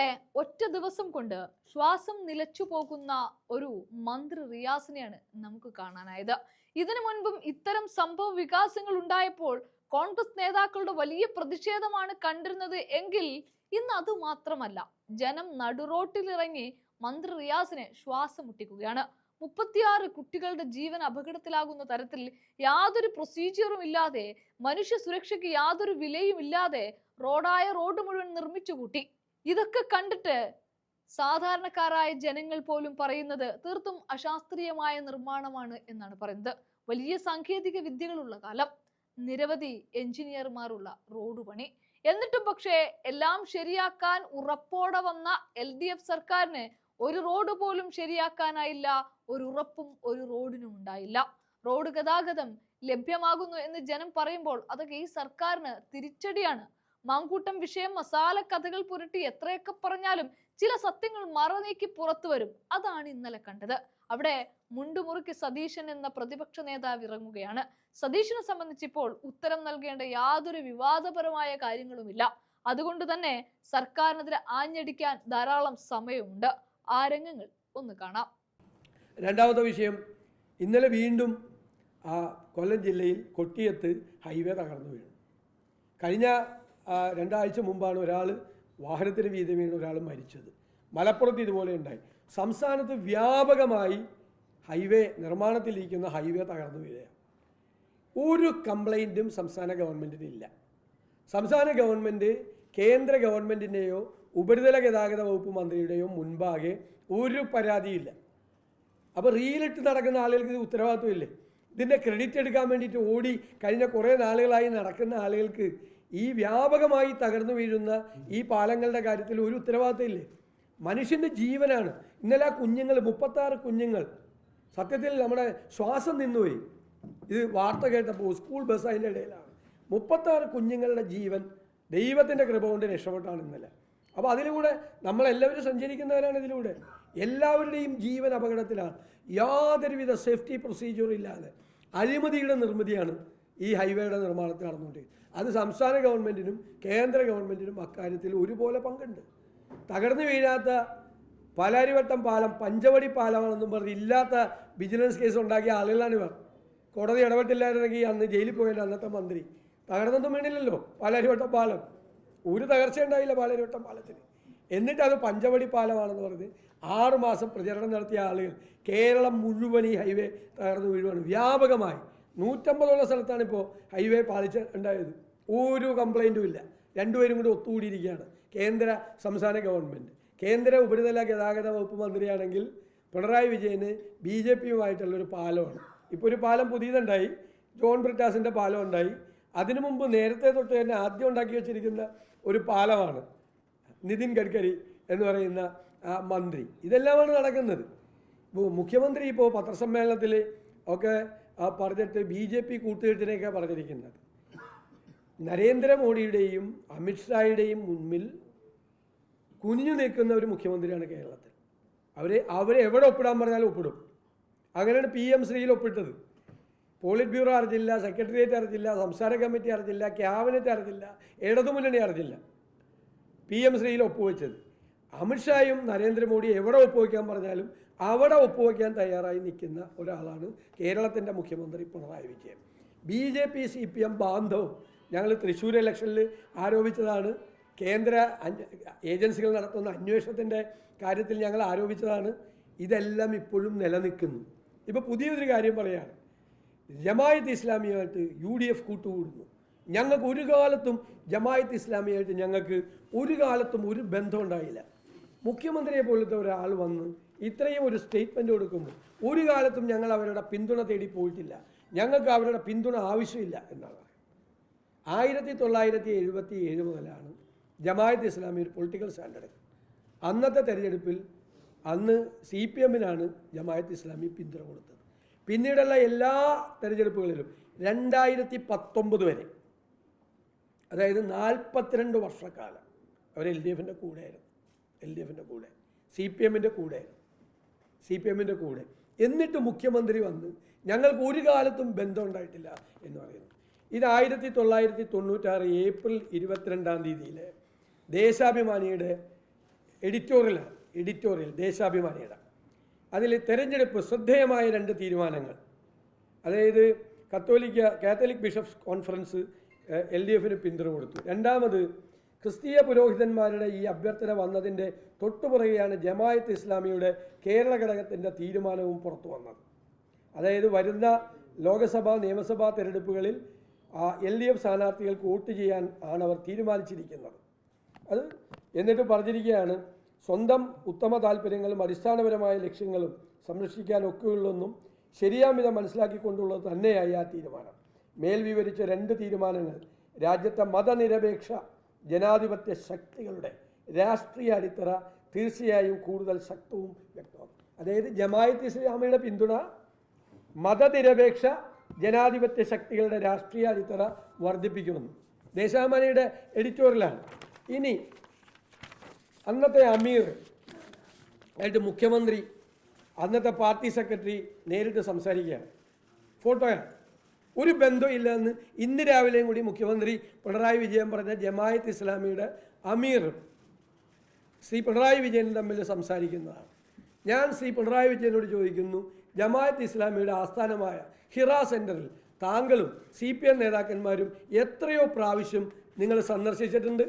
ഇവിടെ ഒറ്റ ദിവസം കൊണ്ട് ശ്വാസം നിലച്ചു പോകുന്ന ഒരു മന്ത്രി റിയാസിനെയാണ് നമുക്ക് കാണാനായത്. ഇതിനു മുൻപും ഇത്തരം സംഭവ വികാസങ്ങൾ ഉണ്ടായപ്പോൾ കോൺഗ്രസ് നേതാക്കളുടെ വലിയ പ്രതിഷേധമാണ് കണ്ടിരുന്നത് എങ്കിൽ ഇന്ന് അത് മാത്രമല്ല ജനം നടുറോട്ടിലിറങ്ങി മന്ത്രി റിയാസിനെ ശ്വാസം മുട്ടിക്കുകയാണ്. മുപ്പത്തിയാറ് കുട്ടികളുടെ ജീവൻ അപകടത്തിലാകുന്ന തരത്തിൽ യാതൊരു പ്രൊസീജിയറും ഇല്ലാതെ മനുഷ്യ സുരക്ഷയ്ക്ക് യാതൊരു വിലയും ഇല്ലാതെ റോഡായ റോഡ് മുഴുവൻ നിർമ്മിച്ചു കൂട്ടി. ഇതൊക്കെ കണ്ടിട്ട് സാധാരണക്കാരായ ജനങ്ങൾ പോലും പറയുന്നത് തീർത്തും അശാസ്ത്രീയമായ നിർമ്മാണമാണ് എന്നാണ് പറയുന്നത്. വലിയ സാങ്കേതിക വിദ്യകളുള്ള കാലം നിരവധി എഞ്ചിനീയർമാരുള്ള റോഡ് പണി. എന്നിട്ടും പക്ഷേ എല്ലാം ശരിയാക്കാൻ ഉറപ്പോടെ വന്ന എൽ ഡി എഫ് സർക്കാരിന് ഒരു റോഡ് പോലും ശരിയാക്കാനായില്ല ഒരു ഉറപ്പും ഒരു റോഡിനും ഉണ്ടായില്ല. റോഡ് ഗതാഗതം ലഭ്യമാകുന്നു എന്ന് ജനം പറയുമ്പോൾ അതൊക്കെ ഈ സർക്കാരിന് തിരിച്ചടിയാണ്. മാങ്കൂട്ടം വിഷയം മസാല കഥകൾ പുരട്ടി എത്രയൊക്കെ പറഞ്ഞാലും ചില സത്യങ്ങൾ മറനീക്കി പുറത്തു വരും. അതാണ് ഇന്നലെ കണ്ടത്. അവിടെ മുണ്ടുമുറുക്കി സതീശൻ എന്ന പ്രതിപക്ഷ നേതാവ് ഇറങ്ങുകയാണ്. സതീശനെ സംബന്ധിച്ച് ഇപ്പോൾ ഉത്തരം നൽകേണ്ട യാതൊരു വിവാദപരമായ കാര്യങ്ങളുമില്ല. അതുകൊണ്ട് തന്നെ സർക്കാരിനെതിരെ ആഞ്ഞടിക്കാൻ ധാരാളം സമയമുണ്ട്. ആ രംഗങ്ങൾ ഒന്ന് കാണാം. രണ്ടാമത്തെ വിഷയം ഇന്നലെ വീണ്ടും ആ കൊല്ലം ജില്ലയിൽ കൊട്ടിയത്ത് ഹൈവേ തകർന്നു വീണു. കഴിഞ്ഞ രണ്ടാഴ്ച മുമ്പാണ് ഒരാൾ വാഹനത്തിന് വീതം വീണ് ഒരാൾ മരിച്ചത്. മലപ്പുറത്ത് ഇതുപോലെ ഉണ്ടായി. സംസ്ഥാനത്ത് വ്യാപകമായി ഹൈവേ നിർമ്മാണത്തിലിരിക്കുന്ന ഹൈവേ തകർന്നു വീഴുകയാണ്. ഒരു കംപ്ലൈന്റും സംസ്ഥാന ഗവൺമെന്റിനില്ല സംസ്ഥാന ഗവൺമെന്റ് കേന്ദ്ര ഗവൺമെന്റിന്റെയോ ഉപരിതല ഗതാഗത വകുപ്പ് മന്ത്രിയുടെയോ മുൻപാകെ ഒരു പരാതിയില്ല. അപ്പോൾ റീലിട്ട് നടക്കുന്ന ആളുകൾക്ക് ഇത് ഉത്തരവാദിത്വമില്ലേ? ഇതിന്റെ ക്രെഡിറ്റ് എടുക്കാൻ വേണ്ടിയിട്ട് ഓടി കഴിഞ്ഞ കുറേ നാളുകളായി നടക്കുന്ന ആളുകൾക്ക് ഈ വ്യാപകമായി തകർന്നു വീഴുന്ന ഈ പാലങ്ങളുടെ കാര്യത്തിൽ ഒരു ഉത്തരവാദിത്തം ഇല്ലേ മനുഷ്യന്റെ ജീവനാണ്. ഇന്നലെ ആ കുഞ്ഞുങ്ങൾ മുപ്പത്താറ് കുഞ്ഞുങ്ങൾ സത്യത്തിൽ നമ്മുടെ ശ്വാസം നിന്നുപോയി. ഇത് വാർത്ത കേട്ടപ്പോൾ സ്കൂൾ ബസ് അതിന്റെ ഇടയിലാണ്. മുപ്പത്താറ് കുഞ്ഞുങ്ങളുടെ ജീവൻ ദൈവത്തിന്റെ കൃപ കൊണ്ട് രക്ഷപ്പെട്ടാണ് ഇന്നലെ. അപ്പോൾ അതിലൂടെ നമ്മളെല്ലാവരും സഞ്ചരിക്കുന്നവരാണ് ഇതിലൂടെ. എല്ലാവരുടെയും ജീവൻ അപകടത്തിലാണ്. യാതൊരുവിധ സേഫ്റ്റി പ്രൊസീജിയർ ഇല്ലാതെ. അഴിമതിയുടെ നിർമ്മിതിയാണ് ഈ ഹൈവേയുടെ നിർമ്മാണത്തിൽ നടന്നുകൊണ്ടിരിക്കുന്നത്. അത് സംസ്ഥാന ഗവൺമെന്റിനും കേന്ദ്ര ഗവൺമെന്റിനും അക്കാര്യത്തിൽ ഒരുപോലെ പങ്കുണ്ട്. തകർന്നു വീഴാത്ത പാലാരിവട്ടം പാലം പഞ്ചവടി പാലമാണെന്നും പറഞ്ഞ് ഇല്ലാത്ത വിജിലൻസ് കേസ് ഉണ്ടാക്കിയ ആളുകളാണ് ഇവർ. കോടതി ഇടപെട്ടില്ലായിരുന്നെങ്കിൽ അന്ന് ജയിലിൽ പോയേണ്ട അന്നത്തെ മന്ത്രി. തകർന്നൊന്നും വീണില്ലല്ലോ പാലാരിവട്ടം പാലം. ഒരു തകർച്ച ഉണ്ടായില്ല പാലാരിവട്ടം പാലത്തിന്. എന്നിട്ട് അത് പഞ്ചവടി പാലമാണെന്ന് പറഞ്ഞ് ആറുമാസം പ്രചരണം നടത്തിയ ആളുകൾ കേരളം മുഴുവൻ ഈ ഹൈവേ തകർന്നു വീഴുവാണ്. വ്യാപകമായി നൂറ്റമ്പതോളം സ്ഥലത്താണ് ഇപ്പോൾ ഹൈവേ പാലിച്ച ഉണ്ടായത്. ഒരു കംപ്ലൈന്റും ഇല്ല. രണ്ടുപേരും കൂടി ഒത്തുകൂടിയിരിക്കുകയാണ്. കേന്ദ്ര സംസ്ഥാന ഗവൺമെന്റ് കേന്ദ്ര ഉപരിതല ഗതാഗത വകുപ്പ് മന്ത്രിയാണെങ്കിൽ പിണറായി വിജയന് ബി ജെ പിയുമായിട്ടുള്ളൊരു പാലമാണ്. ഇപ്പോൾ ഒരു പാലം പുതിയതുണ്ടായി. ജോൺ ബ്രിട്ടാസിന്റെ പാലം ഉണ്ടായി. അതിനു മുമ്പ് നേരത്തെ തൊട്ട് തന്നെ ആദ്യം ഉണ്ടാക്കി വെച്ചിരിക്കുന്ന ഒരു പാലമാണ് നിതിൻ ഗഡ്കരി എന്ന് പറയുന്ന മന്ത്രി. ഇതെല്ലാമാണ് നടക്കുന്നത്. മുഖ്യമന്ത്രി ഇപ്പോൾ പത്രസമ്മേളനത്തിൽ ഒക്കെ ആ, പറഞ്ഞിട്ട് ബി ജെ പി കൂട്ടുകെട്ടിനെയൊക്കെ പറഞ്ഞിരിക്കുന്നത്. നരേന്ദ്രമോദിയുടെയും അമിത്ഷായുടെയും മുന്നിൽ കുനിഞ്ഞു നിൽക്കുന്ന ഒരു മുഖ്യമന്ത്രിയാണ് കേരളത്തിൽ. അവരെ അവരെ എവിടെ ഒപ്പിടാൻ പറഞ്ഞാലും ഒപ്പിടും. അങ്ങനെയാണ് പി എം ശ്രീയിൽ ഒപ്പിട്ടത്. പോളിറ്റ് ബ്യൂറോ അറിഞ്ഞില്ല സെക്രട്ടേറിയറ്റ് അറിഞ്ഞില്ല സംസ്ഥാന കമ്മിറ്റി അറിഞ്ഞില്ല ക്യാബിനറ്റ് അറിഞ്ഞില്ല ഇടതുമുന്നണി അറിഞ്ഞില്ല. പി എം ശ്രീയിൽ ഒപ്പുവെച്ചത്. അമിത്ഷായും നരേന്ദ്രമോദി എവിടെ ഒപ്പുവെക്കാൻ പറഞ്ഞാലും അവിടെ ഒപ്പുവയ്ക്കാൻ തയ്യാറായി നിൽക്കുന്ന ഒരാളാണ് കേരളത്തിന്റെ മുഖ്യമന്ത്രി Pinarayi Vijayan. B J P C P M ബാന്ധവും ഞങ്ങൾ തൃശ്ശൂർ ഇലക്ഷനിൽ ആരോപിച്ചതാണ്. കേന്ദ്ര ഏജൻസികൾ നടത്തുന്ന അന്വേഷണത്തിന്റെ കാര്യത്തിൽ ഞങ്ങൾ ആരോപിച്ചതാണ്. ഇതെല്ലാം ഇപ്പോഴും നിലനിൽക്കുന്നു. ഇപ്പോൾ പുതിയൊരു കാര്യം പറയുകയാണ് ജമായത്ത് ഇസ്ലാമിയായിട്ട് യു ഡി എഫ് കൂട്ടുകൂടുന്നു. ഞങ്ങൾക്ക് ഒരു കാലത്തും ജമായത്ത് ഇസ്ലാമിയായിട്ട് ഞങ്ങൾക്ക് ഒരു കാലത്തും ഒരു ബന്ധം ഉണ്ടായില്ല. മുഖ്യമന്ത്രിയെ പോലത്തെ ഒരാൾ വന്ന് ഇത്രയും ഒരു സ്റ്റേറ്റ്മെന്റ് കൊടുക്കുമ്പോൾ ഒരു കാലത്തും ഞങ്ങൾ അവരുടെ പിന്തുണ തേടി പോയിട്ടില്ല. ഞങ്ങൾക്ക് അവരുടെ പിന്തുണ ആവശ്യമില്ല എന്നാണ്. ആയിരത്തി തൊള്ളായിരത്തി എഴുപത്തി ഏഴ് മുതലാണ് ജമായത്ത് ഇസ്ലാമി ഒരു പൊളിറ്റിക്കൽ സ്റ്റാൻഡേർഡ് അന്നത്തെ തെരഞ്ഞെടുപ്പിൽ അന്ന് സി പി എമ്മിനാണ് ജമായത്ത് ഇസ്ലാമി പിന്തുണ കൊടുത്തത്. പിന്നീടുള്ള എല്ലാ തെരഞ്ഞെടുപ്പുകളിലും രണ്ടായിരത്തി പത്തൊമ്പത് വരെ അതായത് നാൽപ്പത്തിരണ്ട് വർഷക്കാലം അവർ എൽ ഡി എഫിന്റെ കൂടെയായിരുന്നു. എൽ ഡി എഫിന്റെ കൂടെ സി പി എമ്മിന്റെ കൂടെയായിരുന്നു. സി പി എമ്മിന്റെ കൂടെ. എന്നിട്ട് മുഖ്യമന്ത്രി വന്ന് ഞങ്ങൾക്ക് ഒരു കാലത്തും ബന്ധം ഉണ്ടായിട്ടില്ല എന്ന് പറയുന്നു. ഇത് ആയിരത്തി തൊള്ളായിരത്തി തൊണ്ണൂറ്റാറ് ഏപ്രിൽ ഇരുപത്തിരണ്ടാം തീയതിയിൽ ദേശാഭിമാനിയുടെ എഡിറ്റോറിയലാണ് എഡിറ്റോറിയൽ ദേശാഭിമാനിയുടെ. അതിൽ തെരഞ്ഞെടുപ്പ് ശ്രദ്ധേയമായ രണ്ട് തീരുമാനങ്ങൾ. അതായത് കത്തോലിക്ക Catholic bishops conference L D എഫിന് പിന്തുണ കൊടുത്തു. രണ്ടാമത് ക്രിസ്തീയ പുരോഹിതന്മാരുടെ ഈ അഭ്യർത്ഥന വന്നതിന്റെ തൊട്ടുപുറകെയാണ് ജമായത്ത് ഇസ്ലാമിയുടെ കേരള ഘടകത്തിന്റെ തീരുമാനവും പുറത്തു വന്നത്. അതായത് വരുന്ന ലോകസഭാ നിയമസഭാ തെരഞ്ഞെടുപ്പുകളിൽ എൽ ഡി എഫ് സ്ഥാനാർത്ഥികൾക്ക് വോട്ട് ചെയ്യാൻ ആണ് അവർ തീരുമാനിച്ചിരിക്കുന്നത്. അത് എന്നിട്ട് പറഞ്ഞിരിക്കുകയാണ് സ്വന്തം ഉത്തമ താല്പര്യങ്ങളും അടിസ്ഥാനപരമായ ലക്ഷ്യങ്ങളും സംരക്ഷിക്കാനൊക്കെയുള്ളൊന്നും ശരിയാം മനസ്സിലാക്കിക്കൊണ്ടുള്ളത് തന്നെയായി ആ തീരുമാനം. മേൽ വിവരിച്ച രണ്ട് തീരുമാനങ്ങൾ രാജ്യത്തെ മതനിരപേക്ഷ ജനാധിപത്യ ശക്തികളുടെ രാഷ്ട്രീയ അടിത്തറ തീർച്ചയായും കൂടുതൽ ശക്തവും വ്യക്തവും. അതായത് ജമായത്ത് ഇസ്ലാമിയുടെ പിന്തുണ മതനിരപേക്ഷ ജനാധിപത്യ ശക്തികളുടെ രാഷ്ട്രീയ അടിത്തറ വർദ്ധിപ്പിക്കുമെന്ന്. ദേശാഭിമാനിയുടെ എഡിറ്റോറിയലാണ്. ഇനി അന്നത്തെ അമീർ ആയിട്ട് മുഖ്യമന്ത്രി അന്നത്തെ പാർട്ടി സെക്രട്ടറി നേരിട്ട് സംസാരിക്കുകയാണ്. ഫോട്ടോയാണ് ഒരു ബന്ധമില്ലെന്ന് ഇന്ന് രാവിലെയും കൂടി മുഖ്യമന്ത്രി പിണറായി വിജയൻ പറഞ്ഞ ജമായത്ത് ഇസ്ലാമിയുടെ അമീർ ശ്രീ പിണറായി വിജയൻ തമ്മിൽ സംസാരിക്കുന്നതാണ്. ഞാൻ ശ്രീ പിണറായി വിജയനോട് ചോദിക്കുന്നു ജമായത്ത് ഇസ്ലാമിയുടെ ആസ്ഥാനമായ ഹിറ സെന്ററിൽ താങ്കളും സി പി എം നേതാക്കന്മാരും എത്രയോ പ്രാവശ്യം നിങ്ങൾ സന്ദർശിച്ചിട്ടുണ്ട്?